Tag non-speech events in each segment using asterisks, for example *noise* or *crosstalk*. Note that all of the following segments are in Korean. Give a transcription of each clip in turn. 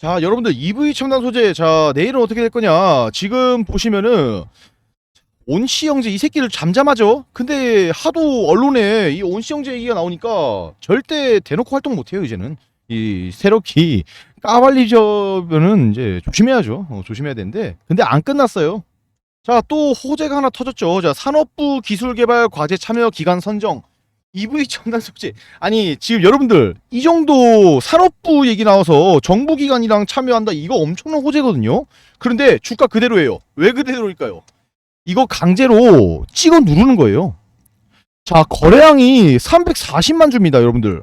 자, 여러분들 EV 첨단 소재 자, 내일은 어떻게 될 거냐? 지금 보시면은 온씨 형제 이 새끼를 잠잠하죠? 근데 하도 언론에 이 온씨 형제 얘기가 나오니까 절대 대놓고 활동 못 해요, 이제는. 이 새롭게 까발리저면은 이제 조심해야죠. 어, 조심해야 되는데. 근데 안 끝났어요. 자, 또 호재가 하나 터졌죠. 자, 산업부 기술개발 과제 참여 기간 선정. EV 첨단 소재. 아니, 지금 여러분들, 이 정도 산업부 얘기 나와서 정부 기관이랑 참여한다. 이거 엄청난 호재거든요. 그런데 주가 그대로예요. 왜 그대로일까요? 이거 강제로 찍어 누르는 거예요. 자, 거래량이 340만 주입니다, 여러분들.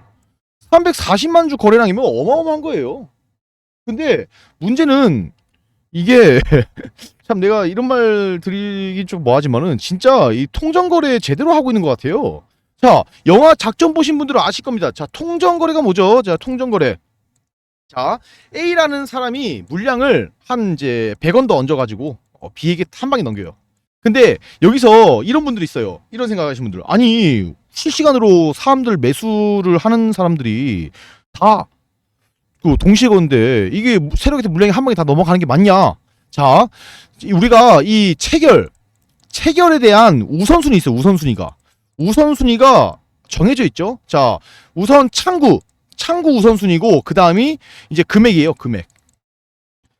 340만 주 거래량이면 어마어마한 거예요. 근데 문제는 이게 *laughs* 참 내가 이런 말 드리긴 좀 뭐하지만은 진짜 이 통정거래 제대로 하고 있는 것 같아요. 자, 영화 작전 보신 분들은 아실 겁니다. 자, 통정거래가 뭐죠? 자, 통정거래. 자, A라는 사람이 물량을 한 이제 100원 더 얹어가지고 어, B에게 한 방에 넘겨요. 근데 여기서 이런 분들이 있어요. 이런 생각하시는 분들. 아니 실시간으로 사람들 매수를 하는 사람들이 다 그 동시에 건데 이게 세력한테 물량이 한 방에 다 넘어가는 게 맞냐? 자, 우리가 이 체결 체결에 대한 우선순위 있어요. 우선순위가 우선순위가 정해져 있죠. 자, 우선 창구 창구 우선순위고 그 다음이 이제 금액이에요. 금액.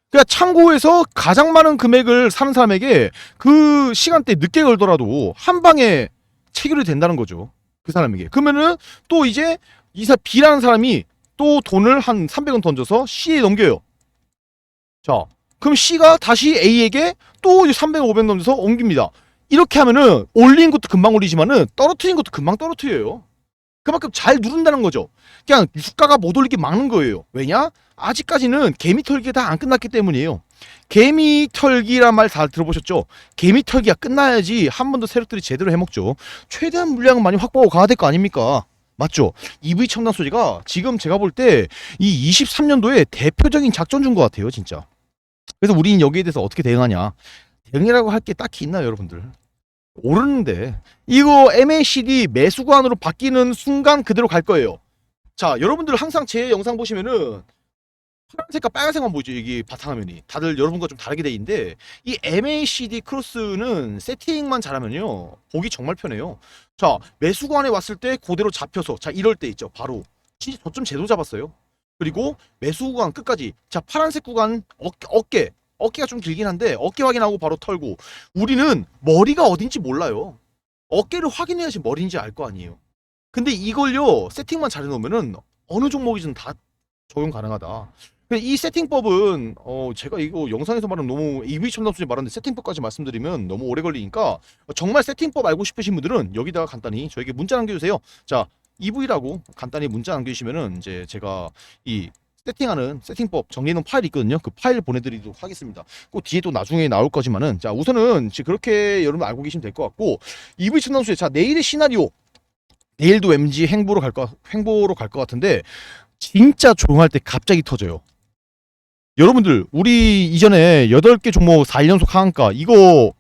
그러니까 창고에서 가장 많은 금액을 사는 사람에게 그 시간대 늦게 걸더라도 한 방에 체결이 된다는 거죠. 그 사람에게. 그러면은 또 이제 이사 B라는 사람이 또 돈을 한 300원 던져서 C에 넘겨요. 자, 그럼 C가 다시 A에게 또 300, 500 던져서 옮깁니다. 이렇게 하면은 올린 것도 금방 올리지만은 떨어뜨린 것도 금방 떨어뜨려요. 그만큼 잘 누른다는 거죠. 그냥 주가가 못 올리게 막는 거예요. 왜냐? 아직까지는 개미 털기가 다 안 끝났기 때문이에요. 개미 털기란 말 다 들어보셨죠? 개미 털기가 끝나야지 한 번 더 세력들이 제대로 해먹죠. 최대한 물량은 많이 확보하고 가야 될 거 아닙니까? 맞죠? EV 첨단 소재가 지금 제가 볼 때 이 23년도에 대표적인 작전 중것 같아요, 진짜. 그래서 우리는 여기에 대해서 어떻게 대응하냐? 대응이라고 할 게 딱히 있나요, 여러분들? 오르는데 이거 MACD 매수관으로 바뀌는 순간 그대로 갈 거예요. 자, 여러분들 항상 제 영상 보시면은 파란색과 빨간색만 보이죠. 여기 바탕화면이. 다들 여러분과 좀 다르게 돼 있는데 이 MACD 크로스는 세팅만 잘하면요. 보기 정말 편해요. 자, 매수관에 왔을 때 그대로 잡혀서 자, 이럴 때 있죠. 바로 진짜 저점 제대로 잡았어요. 그리고 매수 구간 끝까지 자, 파란색 구간 어깨, 어깨 어깨가 좀 길긴 한데 어깨 확인하고 바로 털고 우리는 머리가 어딘지 몰라요. 어깨를 확인해야지 머리인지 알 거 아니에요. 근데 이걸요 세팅만 잘 해놓으면은 어느 종목이든 다 적용 가능하다. 이 세팅법은 어 제가 이거 영상에서 말하면 너무 EV 첨단 소재 말하는데 세팅법까지 말씀드리면 너무 오래 걸리니까 정말 세팅법 알고 싶으신 분들은 여기다가 간단히 저에게 문자 남겨주세요. 자 EV라고 간단히 문자 남겨주시면은 이제 제가 이 세팅하는 세팅법 정리해놓은 파일이 있거든요. 그 파일 보내드리도록 하겠습니다. 꼭 뒤에 또 나중에 나올 거지만은 자 우선은 지금 그렇게 여러분 알고 계시면 될 것 같고 첨단 소재 자 내일의 시나리오 내일도 MG 행보로 갈 거, 행보로 갈 것 같은데 진짜 조용할 때 갑자기 터져요. 여러분들 우리 이전에 8개 종목 4일 연속 하한가 이거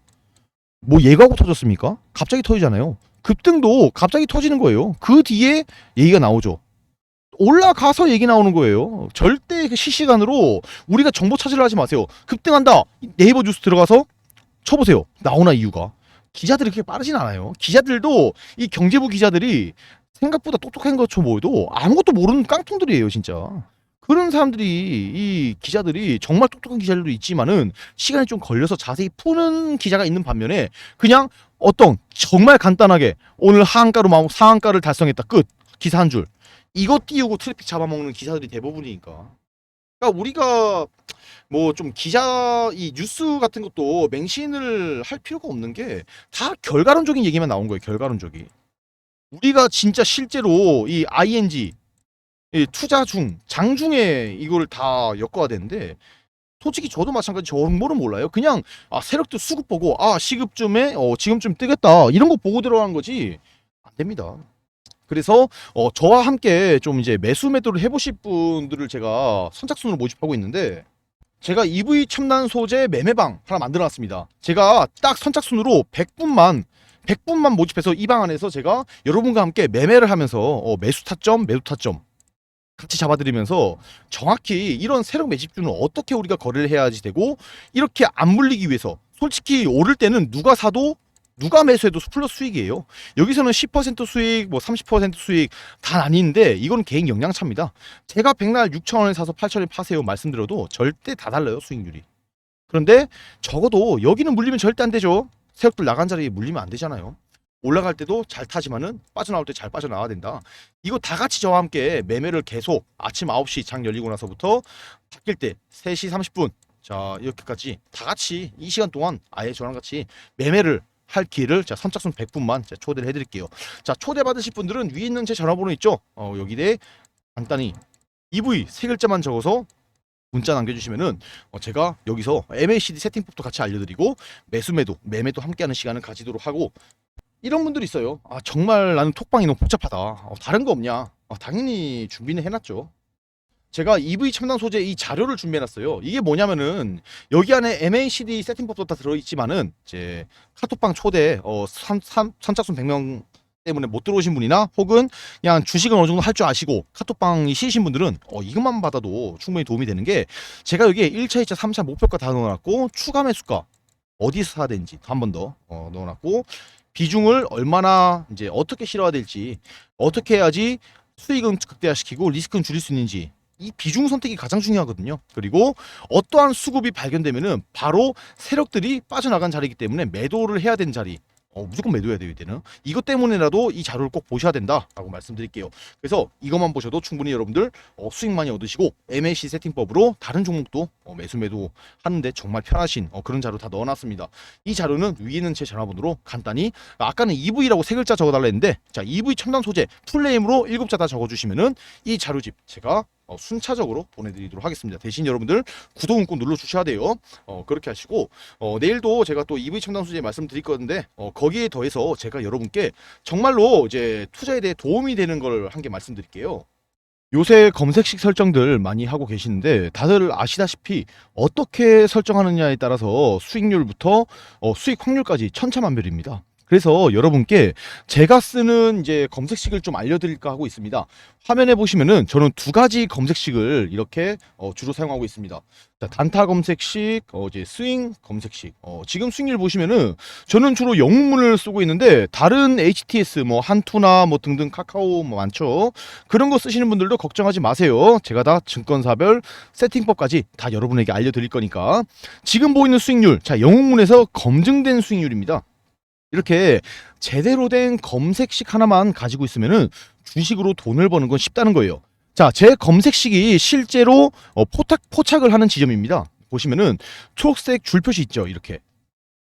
뭐 예고하고 터졌습니까? 갑자기 터지잖아요. 급등도 갑자기 터지는 거예요. 그 뒤에 얘기가 나오죠. 올라가서 얘기 나오는 거예요. 절대 그 실시간으로 우리가 정보 찾으려 하지 마세요. 급등한다. 네이버 뉴스 들어가서 쳐보세요. 나오나 이유가. 기자들이 그렇게 빠르진 않아요. 기자들도 이 경제부 기자들이 생각보다 똑똑한 것처럼 보여도 아무것도 모르는 깡통들이에요, 진짜. 그런 사람들이 이 기자들이 정말 똑똑한 기자들도 있지만은 시간이 좀 걸려서 자세히 푸는 기자가 있는 반면에 그냥 어떤 정말 간단하게 오늘 하한가로 막 상한가를 달성했다 끝 기사 한 줄 이거 띄우고 트래픽 잡아먹는 기사들이 대부분이니까. 그러니까 우리가 뭐 좀 기자 이 뉴스 같은 것도 맹신을 할 필요가 없는 게 다 결과론적인 얘기만 나온 거예요. 결과론적이. 우리가 진짜 실제로 이 ING 이 투자 중 장중에 이걸 다 엮어야 되는데 솔직히 저도 마찬가지 정보는 몰라요. 그냥 아 세력도 수급 보고 아 시급쯤에 어 지금쯤 뜨겠다 이런 거 보고 들어간 거지 안 됩니다. 그래서 어 저와 함께 좀 이제 매수 매도를 해보실 분들을 제가 선착순으로 모집하고 있는데 제가 EV 첨단 소재 매매방 하나 만들어놨습니다. 제가 딱 선착순으로 100분만 100분만 모집해서 이 방 안에서 제가 여러분과 함께 매매를 하면서 어 매수 타점, 매도 타점 같이 잡아드리면서 정확히 이런 세력 매집주는 어떻게 우리가 거래를 해야지 되고 이렇게 안 물리기 위해서 솔직히 오를 때는 누가 사도 누가 매수해도 플러스 수익이에요. 여기서는 10% 수익, 뭐 30% 수익 다 아닌데 이건 개인 역량 차입니다. 제가 백날 6천 원에 사서 8천 원에 파세요 말씀드려도 절대 다 달라요 수익률이. 그런데 적어도 여기는 물리면 절대 안 되죠. 세력들 나간 자리에 물리면 안 되잖아요. 올라갈 때도 잘 타지만은 빠져나올 때 잘 빠져나와야 된다. 이거 다 같이 저와 함께 매매를 계속 아침 9시 장 열리고 나서부터 바뀔 때 3시 30분 자 이렇게까지 다 같이 이 시간 동안 아예 저랑 같이 매매를 할 기회를 자 선착순 100분만 자, 초대를 해드릴게요. 자 초대 받으실 분들은 위에 있는 제 전화번호 있죠? 어 여기에 간단히 EV 세 글자만 적어서 문자 남겨주시면은 어, 제가 여기서 MACD 세팅법도 같이 알려드리고 매수 매도 매매도 함께하는 시간을 가지도록 하고 이런 분들이 있어요. 아 정말 나는 톡방이 너무 복잡하다. 어, 다른 거 없냐? 어, 당연히 준비는 해놨죠. 제가 EV 첨단 소재 이 자료를 준비해놨어요. 이게 뭐냐면은 여기 안에 MACD 세팅법도 다 들어있지만은 이제 카톡방 초대 어 선, 선, 선착순 100명 때문에 못 들어오신 분이나 혹은 그냥 주식은 어느 정도 할 줄 아시고 카톡방이 쉬신 분들은 어 이것만 받아도 충분히 도움이 되는 게 제가 여기에 1차, 2차, 3차 목표가 다 넣어놨고 추가 매수가 어디서 사야 되는지 한 번더 어, 넣어놨고 비중을 얼마나 이제 어떻게 실어야 될지 어떻게 해야지 수익은 극대화시키고 리스크는 줄일 수 있는지 이 비중 선택이 가장 중요하거든요. 그리고 어떠한 수급이 발견되면은 바로 세력들이 빠져나간 자리이기 때문에 매도를 해야 되는 자리. 어, 무조건 매도해야 돼요, 이때는. 이것 때문에라도 이 자료를 꼭 보셔야 된다라고 말씀드릴게요. 그래서 이것만 보셔도 충분히 여러분들 어, 수익 많이 얻으시고 MAC 세팅법으로 다른 종목도 어, 매수 매도 하는데 정말 편하신 어, 그런 자료 다 넣어놨습니다. 이 자료는 위에 있는 제 전화번호로 간단히 아까는 EV라고 세 글자 적어달라 했는데 자 EV 첨단 소재 풀네임으로 일곱 자 다 적어주시면은 이 자료집 제가 어, 순차적으로 보내드리도록 하겠습니다. 대신 여러분들 구독은 꼭 눌러주셔야 돼요. 어, 그렇게 하시고 어, 내일도 제가 또 EV 첨단 소재 말씀드릴 건데 어, 거기에 더해서 제가 여러분께 정말로 이제 투자에 대해 도움이 되는 걸 한 개 말씀드릴게요. 요새 검색식 설정들 많이 하고 계시는데 다들 아시다시피 어떻게 설정하느냐에 따라서 수익률부터 어, 수익 확률까지 천차만별입니다. 그래서 여러분께 제가 쓰는 이제 검색식을 좀 알려드릴까 하고 있습니다. 화면에 보시면은 저는 두 가지 검색식을 이렇게 어, 주로 사용하고 있습니다. 자, 단타 검색식, 어, 이제 스윙 검색식. 어, 지금 수익률 보시면은 저는 주로 영문을 쓰고 있는데 다른 HTS 뭐 한투나 뭐 등등 카카오 뭐 많죠. 그런 거 쓰시는 분들도 걱정하지 마세요. 제가 다 증권사별 세팅법까지 다 여러분에게 알려드릴 거니까 지금 보이는 수익률, 자 영웅문에서 검증된 수익률입니다. 이렇게 제대로 된 검색식 하나만 가지고 있으면은 주식으로 돈을 버는 건 쉽다는 거예요. 자, 제 검색식이 실제로 어, 포착, 포착을 하는 지점입니다. 보시면은 초록색 줄 표시 있죠, 이렇게.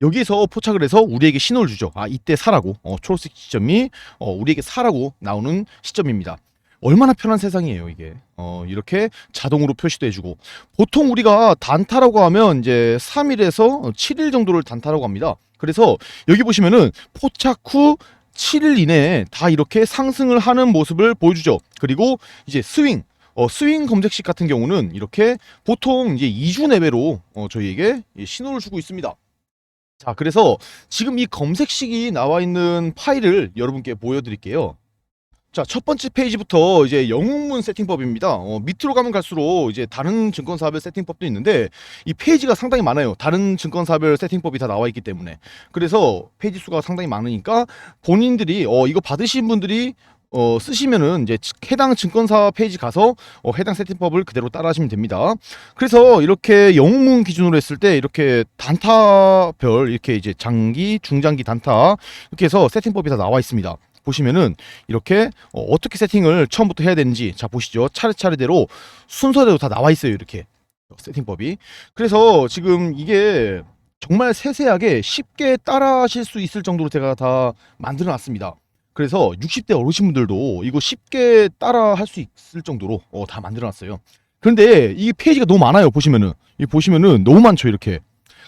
여기서 포착을 해서 우리에게 신호를 주죠. 아, 이때 사라고. 어, 초록색 지점이 어, 우리에게 사라고 나오는 시점입니다. 얼마나 편한 세상이에요, 이게. 어, 이렇게 자동으로 표시도 해주고. 보통 우리가 단타라고 하면 이제 3일에서 7일 정도를 단타라고 합니다. 그래서 여기 보시면은 포착 후 7일 이내에 다 이렇게 상승을 하는 모습을 보여주죠. 그리고 이제 스윙, 어, 스윙 검색식 같은 경우는 이렇게 보통 이제 2주 내외로 어, 저희에게 이 신호를 주고 있습니다. 자, 그래서 지금 이 검색식이 나와 있는 파일을 여러분께 보여드릴게요. 자, 첫 번째 페이지부터 이제 영웅문 세팅법입니다. 어, 밑으로 가면 갈수록 이제 다른 증권사별 세팅법도 있는데 이 페이지가 상당히 많아요. 다른 증권사별 세팅법이 다 나와 있기 때문에. 그래서 페이지 수가 상당히 많으니까 본인들이 어, 이거 받으신 분들이 어, 쓰시면은 이제 해당 증권사 페이지 가서 어, 해당 세팅법을 그대로 따라하시면 됩니다. 그래서 이렇게 영웅문 기준으로 했을 때 이렇게 단타별 이렇게 이제 장기, 중장기 단타 이렇게 해서 세팅법이 다 나와 있습니다. 보시면은 이렇게 어, 떻게 세팅을 처음부터 해야 되는지 자 보시죠. 차례차례대로 순서대로 다 나와 있어요 이렇게. 세팅법이. 그래서 지금 이게 정말 세세하게 쉽게 따라하실 수 있을 정도로 제가 다 만들어 놨습니다. 그래서 60대 어르신분들도 이거 쉽게 따라 할 수 있을 정도로 어, 다 만들어 놨어요. 그런데 이 페이지가 너무 많아요 보시면은. 이 보시면은 너무 많죠 이렇게.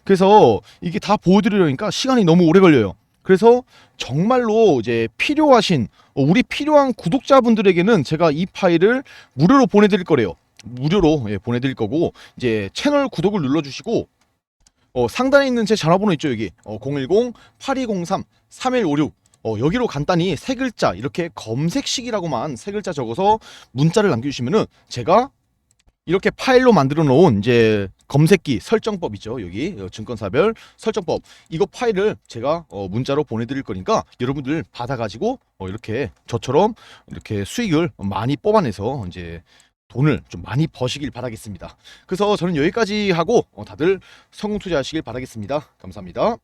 그래서 이게 다 보여드리려니까 시간이 너무 오래 걸려요 그래서 정말로 이제 필요하신 어, 우리 필요한 구독자분들에게는 제가 이 파일을 무료로 보내드릴 거래요. 무료로 예, 보내드릴 거고 이제 채널 구독을 눌러주시고 어, 상단에 있는 제 전화번호 있죠 여기 어, 010-8203-3156 어, 어, 여기로 간단히 세 글자 이렇게 검색식이라고만 세 글자 적어서 문자를 남겨주시면은 제가 이렇게 파일로 만들어 놓은 이제 검색기 설정법이죠 여기 어, 증권사별 설정법 이거 파일을 제가 어, 문자로 보내드릴 거니까 여러분들 받아가지고 어, 이렇게 저처럼 이렇게 수익을 많이 뽑아내서 이제 돈을 좀 많이 버시길 바라겠습니다. 그래서 저는 여기까지 하고 어, 다들 성공 투자하시길 바라겠습니다. 감사합니다.